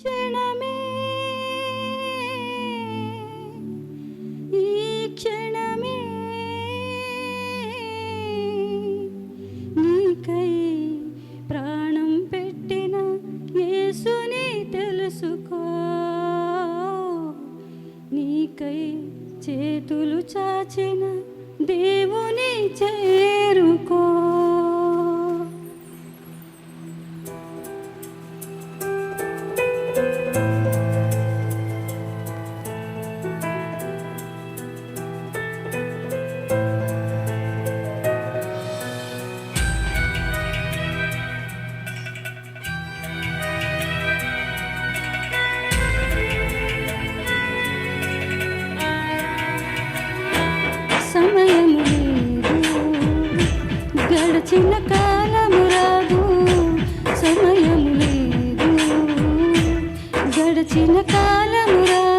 క్షణమే. ప్రాణం పెట్టిన తెలుసుకో. నీకై చేతులు చాచిన దేవుని చే పిలిచిన కాలము రాదు సమయం లేదు. గడిచిన కాలము రాదు.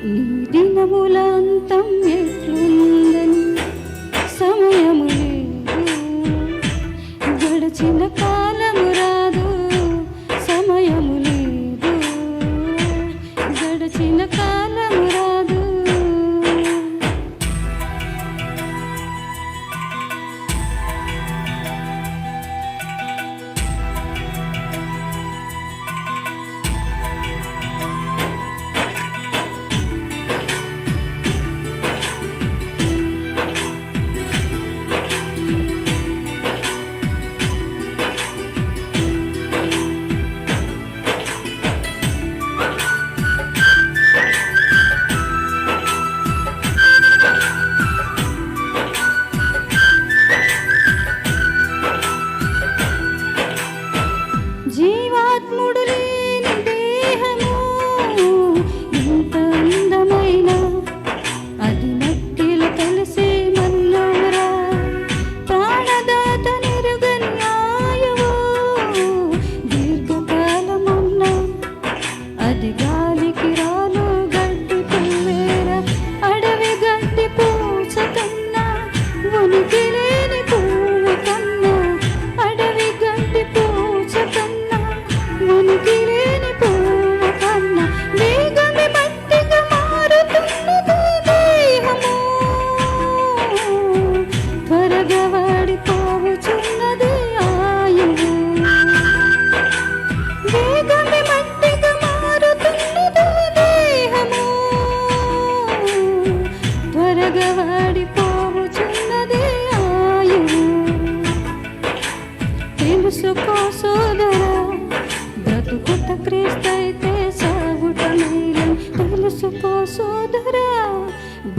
ఈ దినముల had to go.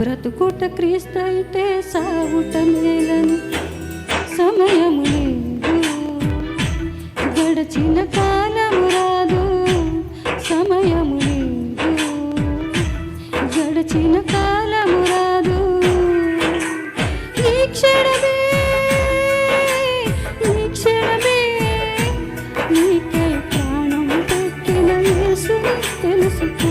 బ్రతుకుట క్రీస్తైతే సాగుట మేలని సమయము లేదు. గడచిన కాలము రాదు సమయము లేదు. గడచిన కాలము రాదు. ఈ క్షణమే ఈ క్షణమే నీకై ప్రాణం పెట్టిన తెలుసుకో